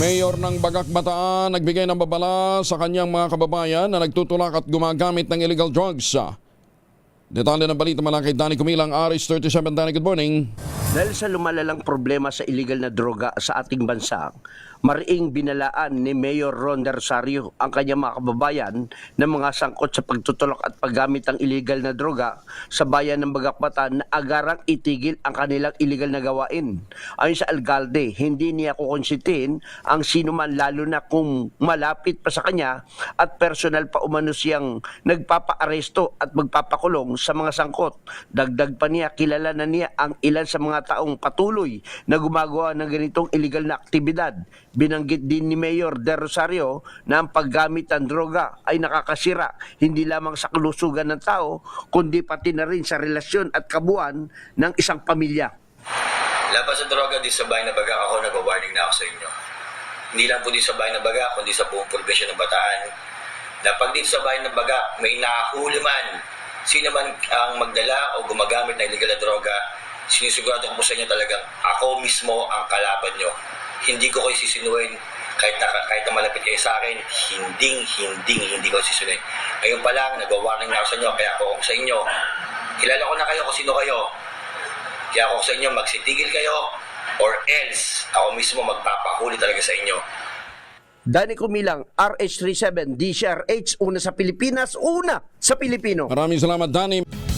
Mayor ng Bagak Bataan nagbigay ng babala sa kanyang mga kababayan na nagtutulak at gumagamit ng illegal drugs. Detalye ng balita mula kay Danny Kumilang, Aris 37. Danny, good morning. Dahil sa lumalalang problema sa illegal na droga sa ating bansa, mariing binalaan ni Mayor Ron Rosario ang kanyang mga kababayan ng mga sangkot sa pagtutulak at paggamit ng illegal na droga sa bayan ng Bagakbatan na agarang itigil ang kanilang illegal na gawain. Ayon sa alkalde, hindi niya kukonsitin ang sino man lalo na kung malapit pa sa kanya at personal pa umano siyang nagpapaaresto at magpapakulong sa mga sangkot. Dagdag pa niya, kilala na niya ang ilan sa mga taong patuloy na gumagawa ng ganitong illegal na aktibidad. Binanggit din ni Mayor De Rosario na ang paggamit ng droga ay nakakasira hindi lamang sa kalusugan ng tao, kundi pati na rin sa relasyon at kabuuan ng isang pamilya. Laban sa droga, di sa bahay na baga ako, nag-warning na ako sa inyo. Hindi lang po di sa bahay na baga, kundi sa buong probinsya ng Bataan. Dapat dito sa bahay ng baga, may nahuli man. Sino man ang magdala o gumagamit ng illegal na droga, sinisigurado ko po sa inyo talagang ako mismo ang kalaban nyo. Hindi ko kayo sisinuin kahit na, kahit na malapit kayo sa akin, hinding, hinding, hindi ko sisinuin. Ngayon pa lang, nag-warning na ako sa inyo, kaya ako sa inyo. Kilala ko na kayo kung sino kayo. Kaya ako sa inyo, magsitigil kayo or else ako mismo magpapahuli talaga sa inyo. Dani Kumilang, RH37, DCRH, una sa Pilipinas, una sa Pilipino. Maraming salamat, Danny.